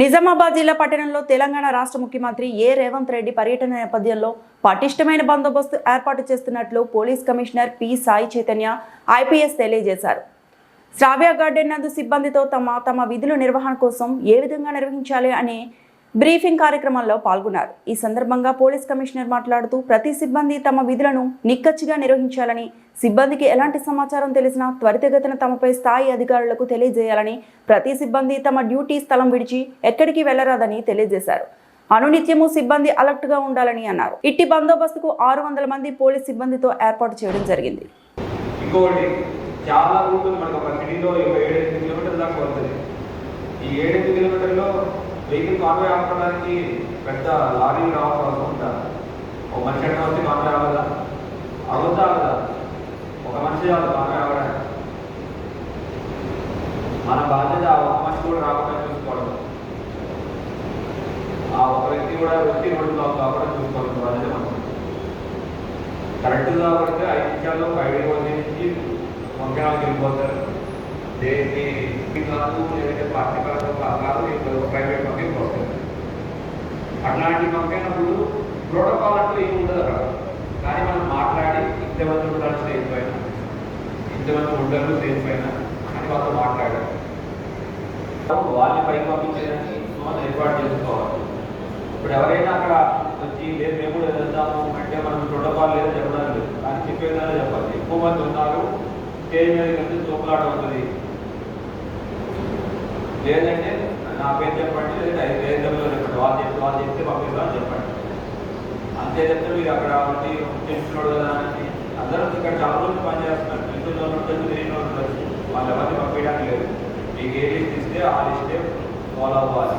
నిజామాబాద్ జిల్లా పట్టణంలో తెలంగాణ రాష్ట్ర ముఖ్యమంత్రి ఏ రేవంత్ రెడ్డి పర్యటన నేపథ్యంలో పటిష్టమైన బందోబస్తు ఏర్పాటు చేస్తున్నట్లు police commissioner P Sai Chaitanya IPS తెలియజేశారు. శ్రావ్య గార్డెన్ నందు సిబ్బందితో తమ తమ విధుల నిర్వహణ కోసం ఏ విధంగా నిర్వహించాలి అనే బ్రీఫింగ్ కార్యక్రమంలో పాల్గొన్నారు. ఈ సందర్భంగా పోలీస్ కమిషనర్ మాట్లాడుతూ ప్రతి సిబ్బంది తమ విధులను నిక్కచ్చిగా నిర్వహించాలని సిబ్బందికి ఎలాంటి సమాచారం తెలిసినా త్వరితగతిన తమపై స్థాయి అధికారులకు తెలియజేయాలని ప్రతి సిబ్బంది తమ డ్యూటీ స్థలం విడిచి ఎక్కడికి వెళ్ళరాదని తెలియజేశారు. అనునిత్యము సిబ్బంది అలర్ట్గా ఉండాలని అన్నారు. ఇట్టి బందోబస్తుకు ఆరు వందల మంది పోలీస్ సిబ్బందితో ఏర్పాటు చేయడం జరిగింది. ఇంకోటి చాలా మనకు ఒక సిటీలో ఒక ఏడెనిమిది కిలోమీటర్ల దాకా వస్తుంది ఈ ఏడెనిమిది కిలోమీటర్లో వెహికల్ కాన్వే ఆపడానికి పెద్ద లారీలు రావాల్సిన అవసరం ఉంటారు ఒక మనిషి ఎక్కడ వస్తే కాన్వాయ్ అవ్వదా అవుతా కదా ఒక మనిషి చాలు కాన్వే అవ్వడానికి మన బాధ్యత ఆ ఒక మనిషి కూడా రాకుండా చూసుకోవడం. ఆ ఒక వ్యక్తి కూడా వ్యక్తి రోడ్డు కాకుండా చూసుకోవడం బాధ్యత మనం కరెక్ట్గా పడితే ఐదు నిమిషాల్లో ఐదు మంది నుంచి వంకనాలకు వెళ్ళిపోతారు కాదు లేదంటే పార్టీ పరంగా కాదు ఇప్పుడు ప్రైవేట్ పంపిణీ వస్తుంది అట్లాంటి పంపినప్పుడు ప్రోటోకాల్ అంటూ ఏమి ఉండదు అక్కడ. కానీ మనం మాట్లాడి ఇంతమంది ఉంటారు స్టేజ్ పైన. ఇంతమంది ఉంటారు స్టేజ్ పైన అని వాళ్ళతో మాట్లాడారు. వాళ్ళని పైకి పంపించేదానికి మనం ఏర్పాటు చేసుకోవాలి. ఇప్పుడు ఎవరైనా అక్కడ వచ్చి లేదు మేము కూడా వెళ్తాము అంటే మనం ప్రోటోకాల్ లేదు చెప్పడం లేదు. కానీ చెప్పేదానే చెప్పాలి. ఎక్కువ మంది ఉన్నారు స్టేజ్ మీద కలిసి తోపులాట అవుతుంది. లేదంటే నా పేరు చెప్పండి? లేదంటే ఐదు వేదంలో చెప్పండి. వాళ్ళు చెప్తే వాళ్ళు చెప్తే పంపిస్తామని చెప్పండి. అంతే చెప్తే మీరు అక్కడ ఉండి తెలుసుకోడు కదా అని. అందరూ ఇక్కడ చాలా రోజులు పనిచేస్తున్నారు తెలిసిన రోజులు ఉండొచ్చు తెలియని రోజులు వచ్చి వాళ్ళు ఎవరిని పంపించడానికి లేదు. మీకు ఏ లిస్ట్ ఇస్తే ఆ లిస్టే ఫాలో అవ్వాలి.